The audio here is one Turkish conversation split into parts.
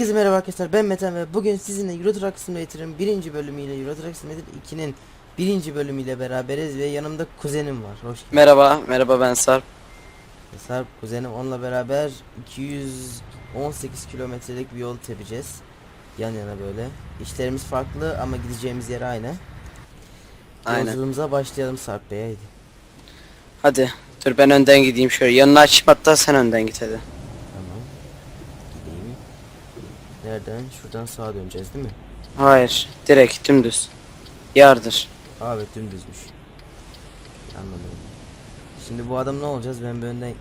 Herkese merhaba arkadaşlar ben Metan ve bugün sizinle Euro Truck Simulator'ın birinci bölümüyle Euro Truck Simulator 2'nin birinci bölümüyle beraberiz ve yanımda kuzenim var. Hoş geldin. Merhaba, merhaba ben Sarp. Sarp kuzenim onunla beraber 218 kilometrelik bir yol tepeceğiz. Yan yana böyle. İşlerimiz farklı ama gideceğimiz yer aynı. Aynen. Yolculuğumuza başlayalım Sarp Bey haydi. Hadi, dur ben önden gideyim şöyle. Yanına açayım hatta sen önden git hadi. Tamam. Gideyim. Nereden? Şuradan sağa döneceğiz değil mi? Hayır, direkt dümdüz. Yardır. Evet dümdüzmüş. Anladım. Şimdi bu adam ne olacağız? Ben bir önden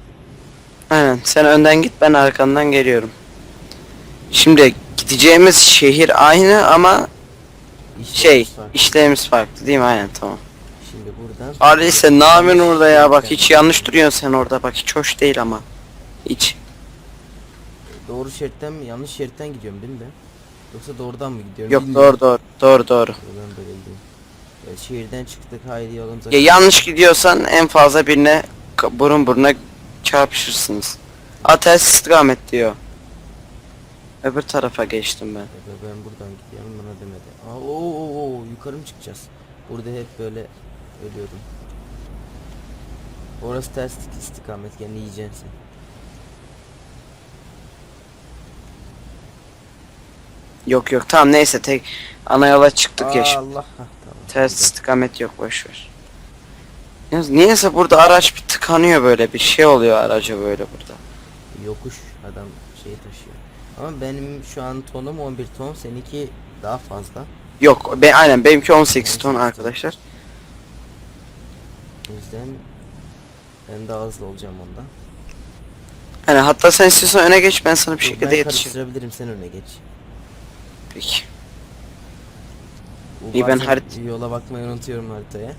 Aynen, sen önden git ben arkandan geliyorum. Şimdi gideceğimiz şehir aynı ama şey, işlerimiz var. işlerimiz farklı değil mi? Aynen tamam. Şimdi buradan Ali sen ne yapıyorsun orada ya? Bak hiç yanlış duruyorsun sen orada. Bak hiç hoş değil ama. Hiç. Doğru şeritten mi yanlış şeritten gidiyorum değil mi ben? Yoksa doğrudan mı gidiyorum? Yok bilmiyorum. doğru doğru. Doğru doğru. Buradan böyle gidiyorum. Evet, şehirden çıktık haydi yolumuza. Ya yanlış gidiyorsan en fazla birine burun buruna çarpışırsınız. A ters istikamet diyor. Öbür tarafa geçtim ben. Ya ben buradan gidiyorum bana demedi. Aa, oo, oo, oo, yukarı mı çıkacağız? Burada hep böyle ölüyordum. Orası ters istikamet yani yiyeceksin sen. Yok yok tamam neyse tek ana yola çıktık ya şimdi. Allah. Tamam. Ters istikamet yok boşver. Yalnız niyeyse burada araç bir tıkanıyor böyle bir şey oluyor araca böyle burada. Yokuş adam şeyi taşıyor. Ama benim şu an tonum 11 ton, seninki daha fazla. Yok ben aynen benimki 18 ton arkadaşlar. O yüzden ben daha hızlı olacağım onda. Yani hatta sen istiyorsan öne geç ben sana bir şekilde ben yetişeyim. karıştırabilirim sen öne geç. Peki. İyi, ben harit- yola bakmayı unutuyorum haritaya.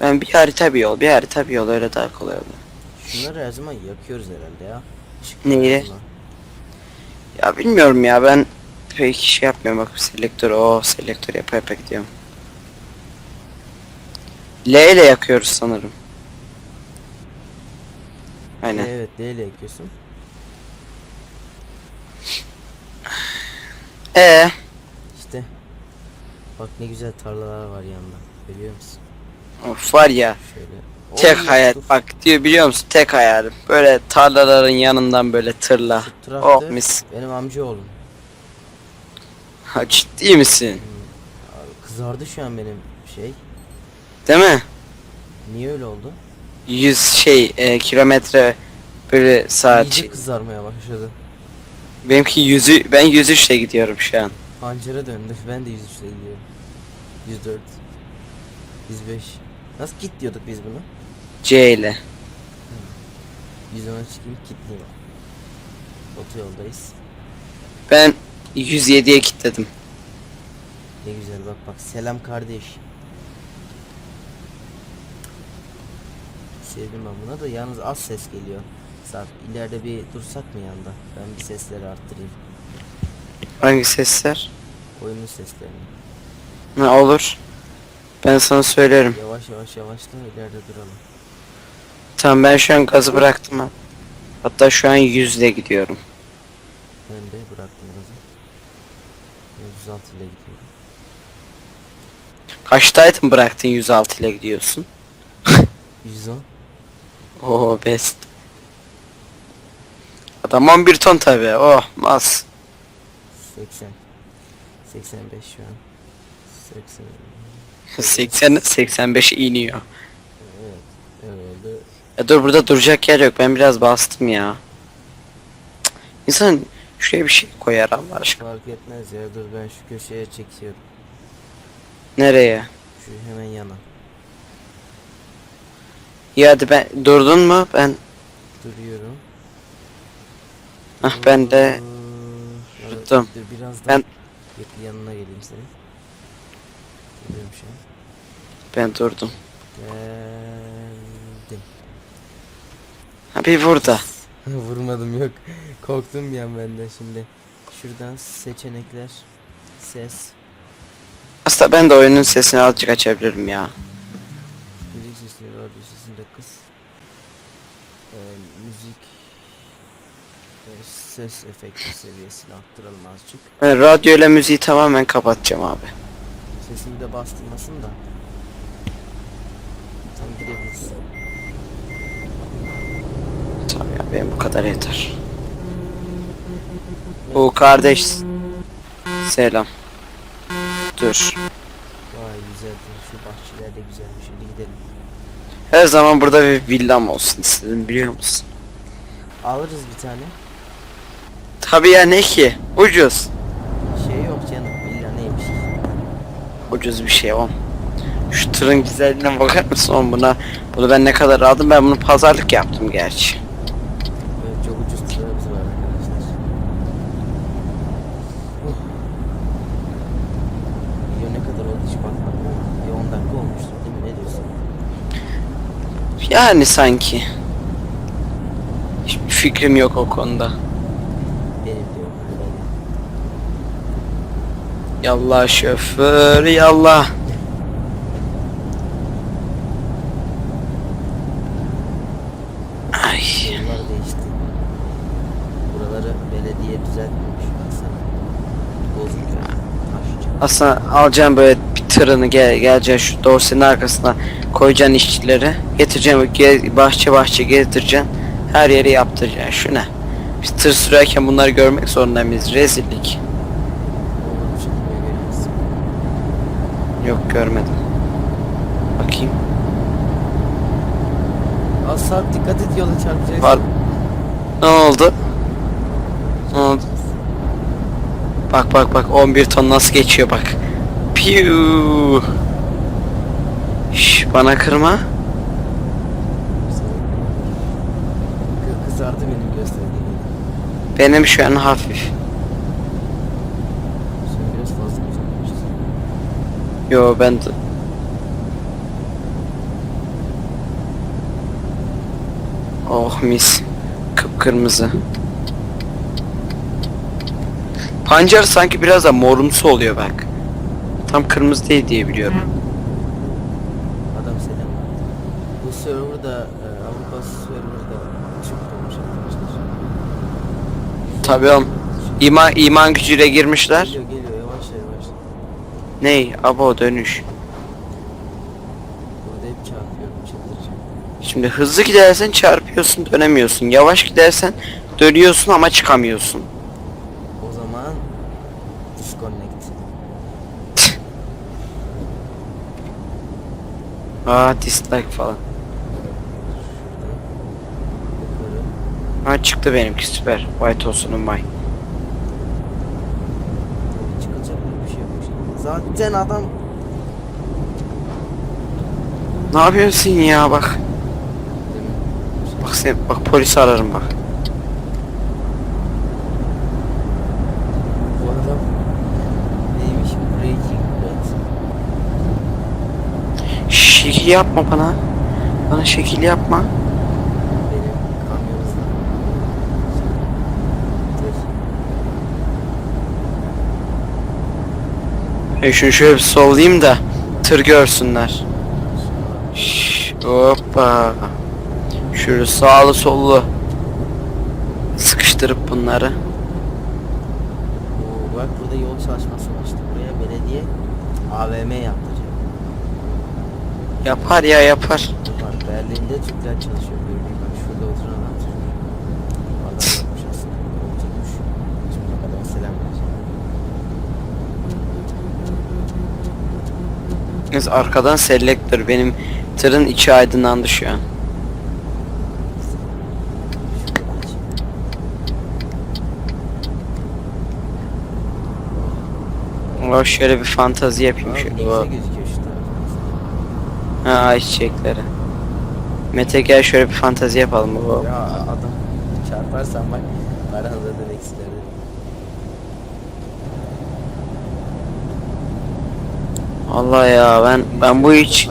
Ben bir harita bir yol bir harita bir yol öyle daha kolay oluyor. Şunları her zaman yakıyoruz herhalde ya. Işık Neyi? yanıyor. Ya bilmiyorum ya ben pek şey yapmıyorum bak selektör o selektör yapa yapa gidiyorum. L ile yakıyoruz sanırım. Aynen. Evet D ile yakıyorsun. Ee, İşte. Bak ne güzel tarlalar var yanında. Görüyor musun? of var ya Şöyle. tek Oy, hayal bak diyor biliyor musun tek hayalim böyle tarlaların yanından böyle tırla. Oh mis. Benim amcaoğlum. Ha, ciddi misin? Abi kızardı şu an benim şey. Değil mi? Niye öyle oldu? 100 şey e, kilometre böyle saat. İyice kızarmaya başladı. Benimki yüzü ben 103 ile gidiyorum şu an. Pancara döndü. Ben de 103'le gidiyorum. 104. 105. Nasıl git diyorduk biz bunu? C ile. 110'a çıkayım kitleyim. Otoyoldayız. Ben 107'ye kilitledim. Ne güzel bak bak. Selam kardeş. Sevdim ben buna da yalnız az ses geliyor. Sarp ileride bir dursak mı yanda? Ben bir sesleri arttırayım. Hangi sesler? Oyunun seslerini. Ne olur. Ben sana söylerim. Yavaş yavaş yavaşla ileride duralım. Tamam ben şu an gazı bıraktım ha. Hatta şu an 100 ile gidiyorum. Ben de bıraktım gazı. Ben 106 ile gidiyorum. Kaçtaydın bıraktın 106 ile gidiyorsun? 110. Oo best. Adam 11 ton tabi. Oh mas. 80. 85 şu an. 80. 80 85 iniyor. Evet. Öyle. Ya dur burada duracak yer yok. Ben biraz bastım ya. Cık, İnsan şuraya bir şey koyar Allah aşkına. Fark etmez ya. Dur ben şu köşeye çekiyorum. Nereye? Şu hemen yana. Ya hadi ben durdun mu? Ben Duruyorum. Ah ben de Dur, durdum. Dur biraz daha Ben- yakın yanına geleyim senin. Geliyorum şu an. ben durdum. Geldim. Ha bir burada. Vurmadım yok. Korktum bir an benden şimdi. Şuradan seçenekler. Ses. Aslında ben de oyunun sesini azıcık açabilirim ya. Müzik sesleri, radyo sesini de kıs. Ee, müzik. E, ses efekti seviyesini arttıralım azıcık. Ben radyo ile müziği tamamen kapatacağım abi. Sesini de bastırmasın da. Tam gidebiliriz. Tamam ya benim bu kadar yeter. Bu kardeş. Selam. Dur. Vay güzeldi. Şu bahçeler de güzelmiş. Hadi gidelim. Her zaman burada bir villam olsun istedim biliyor musun? Alırız bir tane. Tabii ya ne ki? Ucuz. Şey yok canım. İlla neymiş. Ucuz bir şey o. Şu tırın güzelliğine bakar mısın oğlum buna? Bunu ben ne kadar aldım ben bunu pazarlık yaptım gerçi. Çok ucuz tırlarımız var arkadaşlar. Oh. Video ne kadar oldu hiç bakmadım bir 10 dakika olmuştur değil mi? Ne diyorsun? Yani sanki. Hiçbir fikrim yok o konuda. Benim de yok. Yallah şoför yallah. Ay. Yollar değişti. Buraları belediye düzeltmemiş. Baksana. Bozuk. Aslında alacağım böyle bir tırını gel geleceksin şu dorsenin arkasına koyacaksın işçileri. Getireceksin ge- bahçe bahçe gezdireceksin. Her yeri yaptıracaksın. Şu ne? Biz tır sürerken bunları görmek zorunda mıyız? Rezillik. Oğlum çıkmıyor görüyor musun? Yok görmedim. Bakayım. Sarp dikkat et yola çarpacaksın. Var. Ne oldu? Ne oldu? Bak bak bak 11 ton nasıl geçiyor bak. Piu. Şş, bana kırma. Kı- Kızardı benim gösterdiğim. Benim şu an hafif. Sen biraz fazla uzanmışsın. Yo ben de... Oh mis. Kıpkırmızı. Pancar sanki biraz da morumsu oluyor bak. Tam kırmızı değil diye biliyorum. Adam selam. Bu serverda e, Avrupa serverda çok olmuş arkadaşlar. Tabii oğlum. İman, iman gücüyle girmişler. Geliyor geliyor. Ney? Abo dönüş. Burada hep çarpıyorum çıldıracağım. Şimdi hızlı gidersen çarpıyorsun dönemiyorsun. Yavaş gidersen dönüyorsun ama çıkamıyorsun. O zaman disconnect. Aa dislike falan. Ha çıktı benimki süper. White olsunun vay. Çıkacak mı bir şey yok. Zaten adam Ne yapıyorsun ya bak. Bak sen bak polisi ararım bak. Bu adam neymiş? Breaking Bad. Şekil yapma bana. Bana şekil yapma. Benim kamyon hızlı. Tır. E şunu şöyle bir sollayayım da tır görsünler. Şş, hoppa. Şöyle sağlı sollu. Sıkıştırıp bunları. Oo, bak burada yol çalışması başladı. Buraya belediye AVM yaptıracak. Yapar ya yapar. Bak Berlin'de Türkler çalışıyor. Görüyorum bak şurada oturan adam. Adam yapmış aslında. Oturmuş. Şimdi bak adama selam vereceğim. Biz arkadan selektör benim tırın içi aydınlandı şu an. O şöyle bir fantazi yapayım Abi şöyle. şu taraftan. Ha ay çiçekleri. Mete gel şöyle bir fantazi yapalım baba. Ya adam çarparsan bak Allah ya ben ben bu hiç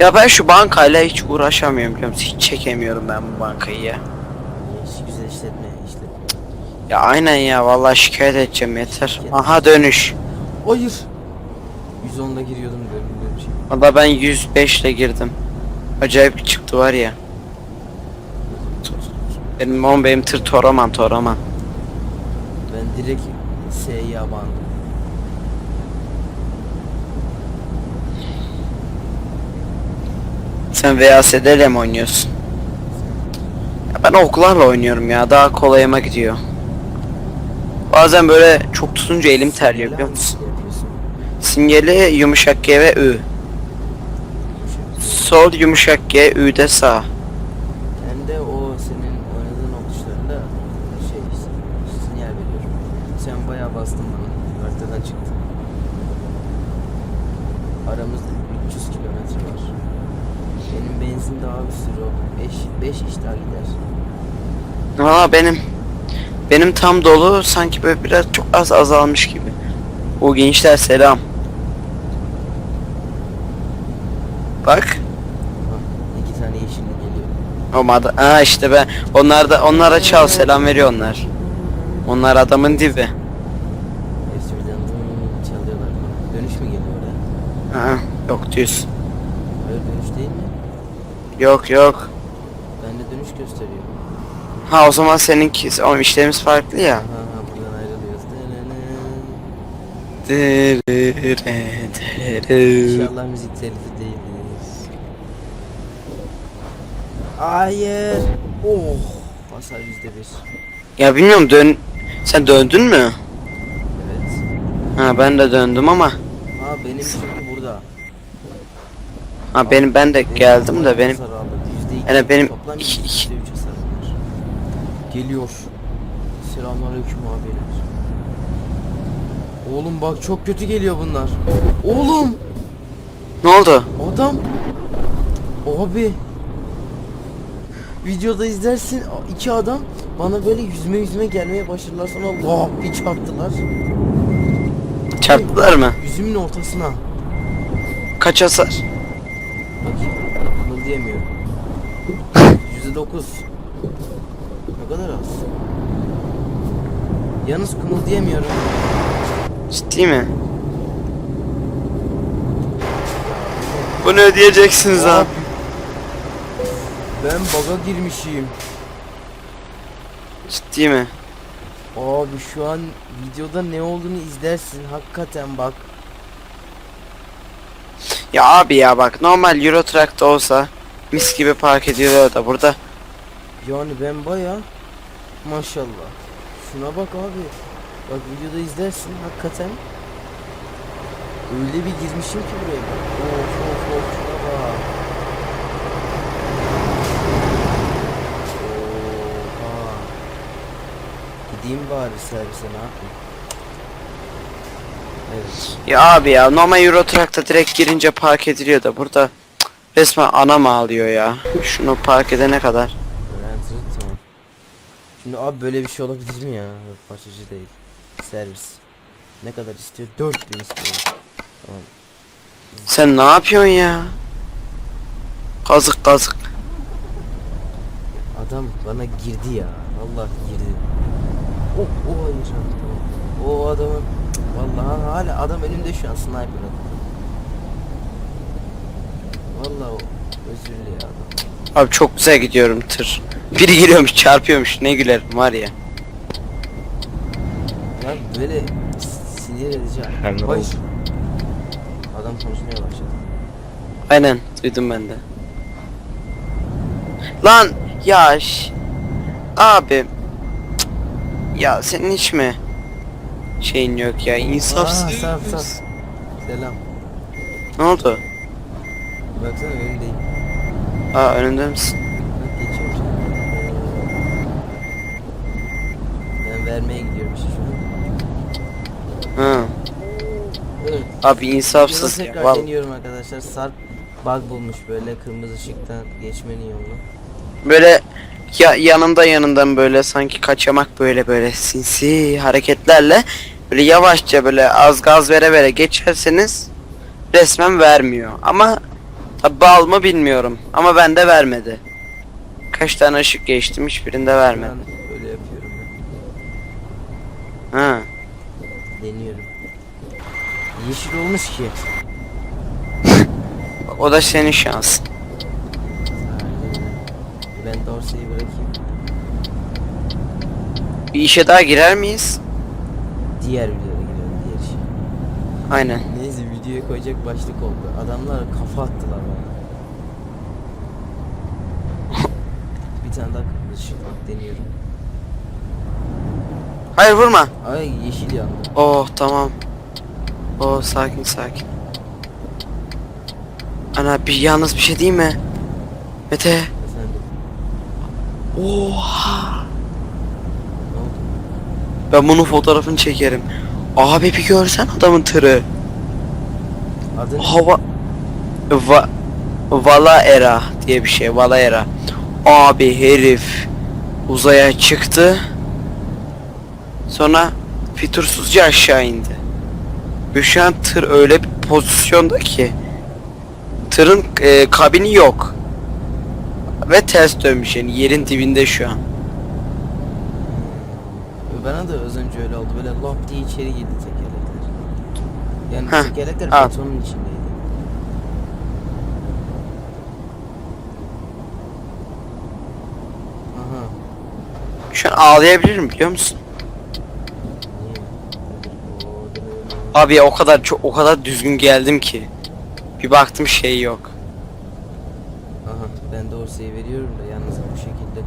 ya ben şu bankayla hiç uğraşamıyorum biliyor musun? Hiç çekemiyorum ben bu bankayı ya. Hiç güzel işletme işletme. Ya aynen ya vallahi şikayet edeceğim yeter. Aha dönüş. Hayır. 110'da giriyordum böyle bir şey. Valla ben 105 ile girdim. Acayip çıktı var ya. Benim on benim tır Toraman Toraman. Ben direkt S'ye abandım. Sen VASD'le mi oynuyorsun? Ya ben oklarla oynuyorum ya daha kolayıma gidiyor. Bazen böyle çok tutunca elim terliyor biliyor musun? Sinyali yumuşak G ve Ü. Sol yumuşak G, Ü de sağ. Hem de o senin oynadığın okuşlarında şey sinyal veriyor. Sen bayağı bastın bana. Haritadan çıktın. Aramızda 300 kilometre var. Benim benzin daha bir sürü o. 5 5 iş daha gider. Valla benim benim tam dolu sanki böyle biraz çok az azalmış gibi. O gençler selam. Bak. İki tane yeşilli geliyor. Olmadı. Aa işte ben onlar da onlara çal selam veriyor onlar. Onlar adamın dibi. Hepsi birden çalıyorlar. Dönüş mü geliyor oraya? Aa, yok düz. Hayır dönüş değil mi? Yok yok. Bende dönüş gösteriyor. Ha o zaman seninki o işlerimiz farklı ya. Ha ha buradan ayrılıyoruz. İnşallah müzik telifi değildir. Hayır. Oh. Hasar yüzde bir. Ya bilmiyorum dön sen döndün mü? Evet. Ha ben de döndüm ama Ha benim çünkü burada. ha benim ben de geldim de benim Hasar Hele benim Toplam iki, iki. var. Geliyor. Selamünaleyküm abiler. Oğlum bak çok kötü geliyor bunlar. Oğlum ne oldu? adam abi videoda izlersin iki adam bana böyle yüzme yüzme gelmeye başladılar sonra lap bir çarptılar. Çarptılar mı? Yüzümün ortasına. Kaç hasar? Bakayım. Bunu diyemiyorum. 89. Ne kadar az. Yalnız kımıldayamıyorum. Ciddi mi? Bunu ödeyeceksiniz abi. Ben baga girmişim. Ciddi mi? Abi şu an videoda ne olduğunu izlersin hakikaten bak. Ya abi ya bak normal Euro Truck'ta olsa mis gibi park ediyor da burada Yani ben baya maşallah. Şuna bak abi. Bak videoda izlersin hakikaten. Öyle bir girmişim ki buraya. Of of of şuna bak. Oha. Gideyim bari servise ne yapayım? Evet. Ya abi ya normal Euro Truck'ta direkt girince park ediliyor da burada resmen anam ağlıyor ya. Şunu park edene kadar. Tamam. Şimdi abi böyle bir şey olabilir mi ya? Parçacı değil. Servis. Ne kadar istiyor? 4000 istiyor. Tamam. Sen ne yapıyorsun ya? Kazık kazık. Adam bana girdi ya. Allah girdi. Oh, oh hayır. Tamam. O adamın vallahi hala adam önümde şu an sniper adam. Vallahi o özürlü ya adam. Abi çok güzel gidiyorum tır. Biri giriyormuş çarpıyormuş ne gülerim var ya. Ya böyle sinir edici. Hayır. olsun. Adam konuşmaya başladı. Aynen duydum ben de. Lan ya ş- abi cık, ya senin hiç mi şeyin yok ya insafsız. Aa, saf, saf. Selam. Ne oldu? Baksana önündeyim. Aa önünde misin? Bak geçiyorum şimdi. Ben vermeye gidiyorum işte şu an. Ha. Evet. Abi insafsız ya. tekrar deniyorum arkadaşlar. Sarp bug bulmuş böyle kırmızı ışıktan geçmenin yolunu. Böyle ya yanında yanından böyle sanki kaçamak böyle böyle sinsi hareketlerle böyle yavaşça böyle az gaz vere vere geçerseniz resmen vermiyor. Ama tabi bal mı bilmiyorum. Ama bende vermedi. Kaç tane ışık geçtim hiçbirinde vermedi. Ben öyle yapıyorum Ha. ben. Deniyorum. Yeşil olmuş ki. O da senin şansın. Ben Dorsey'i bırakayım. Bir işe daha girer miyiz? Diğer videoya girelim diğer işe. Aynen. Videoya koyacak başlık oldu. Adamlar kafa attılar bana. bir tane daha bak deniyorum. Hayır vurma. Ay yeşil yandı. Oh tamam. Oh sakin sakin. Ana bir yalnız bir şey değil mi? Mete. Efendim Oha. Ben bunun fotoğrafını çekerim. Abi bir görsen adamın tırı. Adı? Hava Va Vala Era diye bir şey. Vala Era. Abi herif uzaya çıktı. Sonra fitursuzca aşağı indi. Ve şu an tır öyle bir pozisyonda ki tırın e, kabini yok. Ve ters dönmüş yani yerin dibinde şu an. Bana da az önce öyle oldu. Böyle lop diye içeri girdi. Yani Heh, tekerlekler al. betonun içindeydi. Aha. Şu an ağlayabilirim biliyor musun? Abi ya o kadar çok o kadar düzgün geldim ki. Bir baktım şey yok. Aha ben de Orsay'ı veriyorum da yalnız bu şekilde.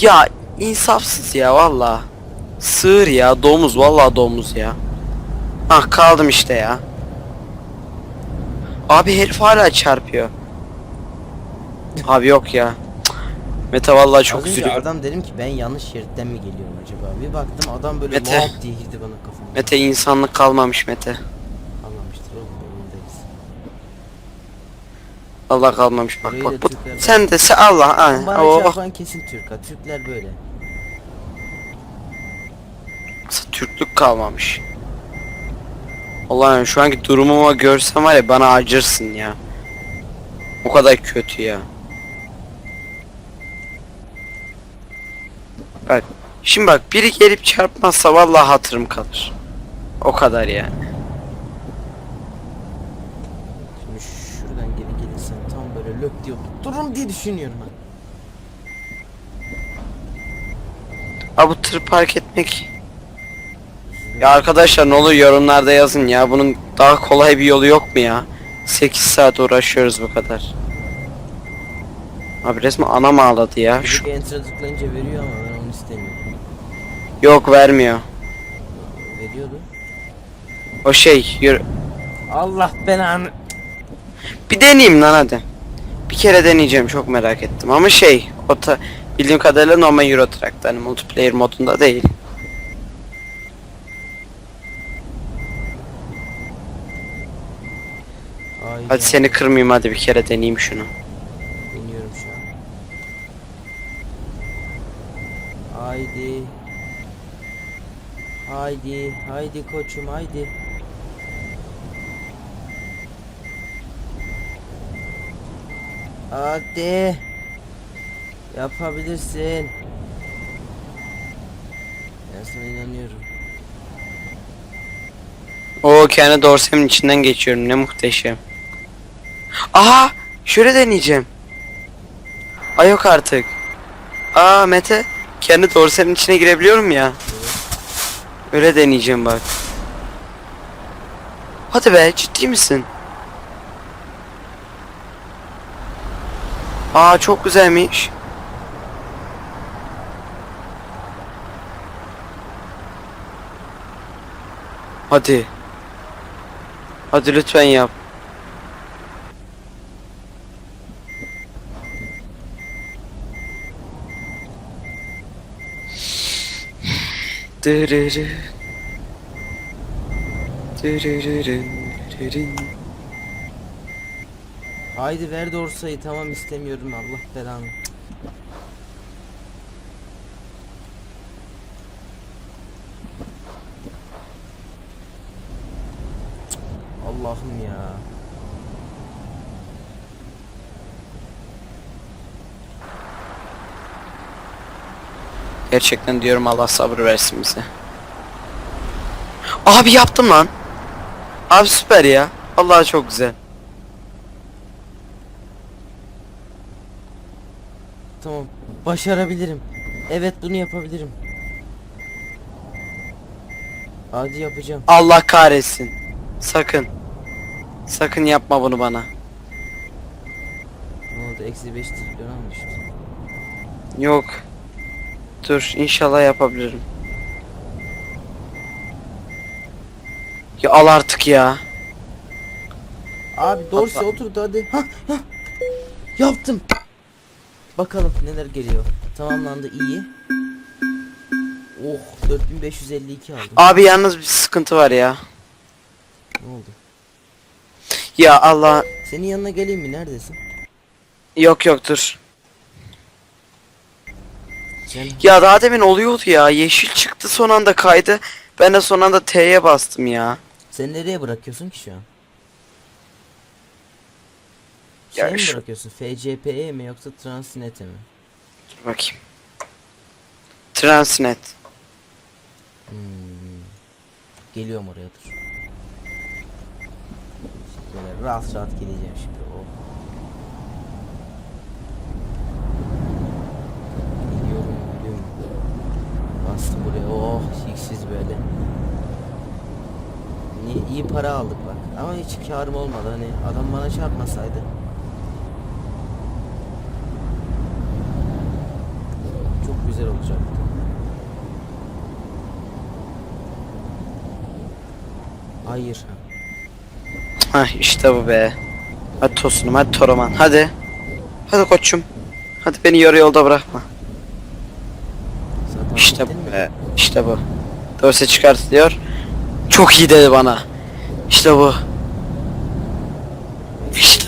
Ya insafsız ya valla. Sığır ya domuz valla domuz ya. Ah kaldım işte ya. Abi herif hala çarpıyor. Abi yok ya. Mete vallahi çok Az önce üzülüyorum. adam dedim ki ben yanlış şeritten mi geliyorum acaba? Bir baktım adam böyle Mete. lop diye girdi bana kafama. Mete insanlık kalmamış Mete. Allah kalmamış bak Burayı bak. da Bu, Türkler- sen de se Allah ha. Bana o bak. çarpan kesin Türk ha. Türkler böyle. Türklük kalmamış. Allah'ım şu anki durumumu görsen var ya bana acırsın ya. O kadar kötü ya. Bak şimdi bak biri gelip çarpmazsa vallahi hatırım kalır. O kadar yani. Şimdi şuradan geri gelirsen tam böyle lök durum diye düşünüyorum ben. Ha bu tır park etmek. Ya arkadaşlar ne olur yorumlarda yazın ya. Bunun daha kolay bir yolu yok mu ya? 8 saat uğraşıyoruz bu kadar. Abi resmen anam ağladı ya. Şu, Şu enter'a tıklayınca veriyor ama ben onu istemiyorum. yok vermiyor. Veriyordu. O şey yürü. Allah belanı. Bir deneyeyim lan hadi. Bir kere deneyeceğim çok merak ettim ama şey o ta, bildiğim kadarıyla normal Euro Truck'ta hani multiplayer modunda değil. Ay Hadi seni kırmayayım hadi bir kere deneyeyim şunu. İniyorum şu an. Haydi. Haydi, haydi koçum haydi. Hadi. Yapabilirsin. Ben sana inanıyorum. O kendi dorsemin içinden geçiyorum ne muhteşem. Aha şöyle deneyeceğim. Ay yok artık. Aa Mete kendi dorsemin içine girebiliyorum ya. Öyle deneyeceğim bak. Hadi be ciddi misin? Aa çok güzelmiş. Hadi. Hadi lütfen yap. Dırırı. Dırırırın, dırırın. Haydi ver dorsayı tamam istemiyorum Allah belanı. Allah'ım ya. Gerçekten diyorum Allah sabır versin bize. Abi yaptım lan. Abi süper ya. Allah çok güzel. Tamam. Başarabilirim. Evet bunu yapabilirim. Hadi yapacağım. Allah kahretsin. Sakın. Sakın yapma bunu bana. Ne oldu? Eksi 5 trilyon almıştı. Yok. Dur inşallah yapabilirim. Ya al artık ya. Abi Dorsey Hatta- oturdu hadi. Hah, hah. Yaptım. Bakalım neler geliyor. Tamamlandı iyi. Oh 4552 aldım. Abi yalnız bir sıkıntı var ya. Ne oldu? Ya Allah. Senin yanına geleyim mi? Neredesin? Yok yok dur. Sen Ya daha demin oluyordu ya. Yeşil çıktı son anda kaydı. Ben de son anda T'ye bastım ya. sen nereye bırakıyorsun ki şu an? Ya Şey mi şu- bırakıyorsun? FCP'ye mi yoksa Transnet'e mi? Dur bakayım. Transnet. Hmm. Geliyorum oraya dur. Böyle rahat rahat gideceğim şimdi. Oh. Gidiyorum gidiyorum. Bastım buraya. Oh siksiz böyle. İyi, iyi para aldık bak. Ama hiç karım olmadı. Hani adam bana çarpmasaydı. Çok güzel olacaktı. Hayır. Hah işte bu be. Hadi tosunum hadi Toraman hadi. Hadi koçum. Hadi beni yarı yolda bırakma. Zaten İşte bu be. İşte bu. Dorse çıkartılıyor. Çok iyi dedi bana. İşte bu. İşte.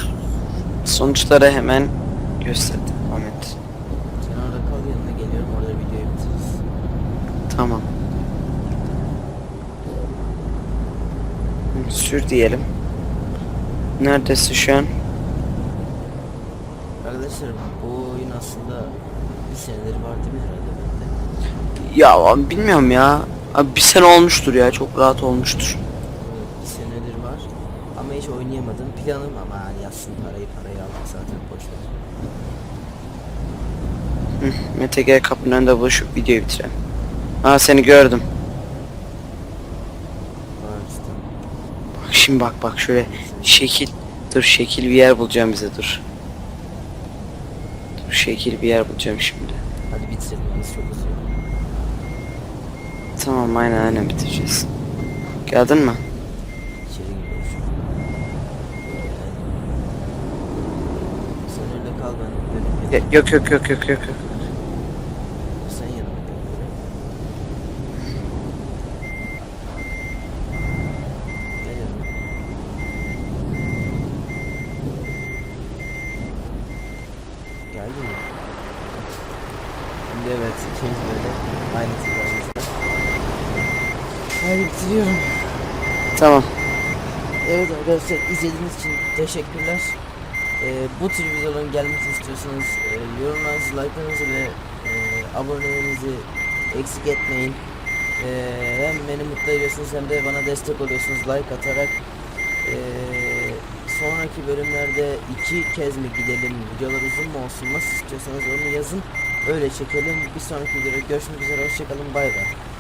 Sonuçları hemen gösterdi Ahmet. Sen orada kal yanına geliyorum orada videoyu bitiririz. Tamam. Sür diyelim. Neredesin şu an? Arkadaşlar bu oyun aslında bir senedir var değil mi herhalde? Ya abi bilmiyorum ya. Abi bir sene olmuştur ya. Çok rahat olmuştur. Bir senedir var ama hiç oynayamadım. Planım ama hani yazsın parayı parayı aldık zaten boş ver. Hı, Mete gel kapının önünde buluşup videoyu bitirelim. Aa seni gördüm. Var işte. Bak şimdi bak bak şöyle şekil. Dur şekil bir yer bulacağım bize dur. Dur şekil bir yer bulacağım şimdi. Hadi biz çok uzuyor. Tamam aynen aynen bitireceğiz. Geldin mi? İçeri giriyoruz şu an. Sen öyle kal ben dönüp Ya- geleyim. Yok yok yok yok yok. yok. Sen yanıma gel. Gel yanıma. Geldin mi? Şimdi evet ikinci böyle aynı sıramızda. Hadi bitiriyorum. Tamam. Evet arkadaşlar izlediğiniz için teşekkürler. Ee, bu tür videoların gelmesini istiyorsanız e, yorumlarınızı, like'larınızı ve e, abonelerinizi eksik etmeyin. E, hem beni mutlu ediyorsunuz hem de bana destek oluyorsunuz like atarak. E, sonraki bölümlerde iki kez mi gidelim, videolar uzun mu olsun, nasıl istiyorsanız onu yazın. Öyle çekelim. Bir sonraki videoda görüşmek üzere, hoşçakalın, bay bay.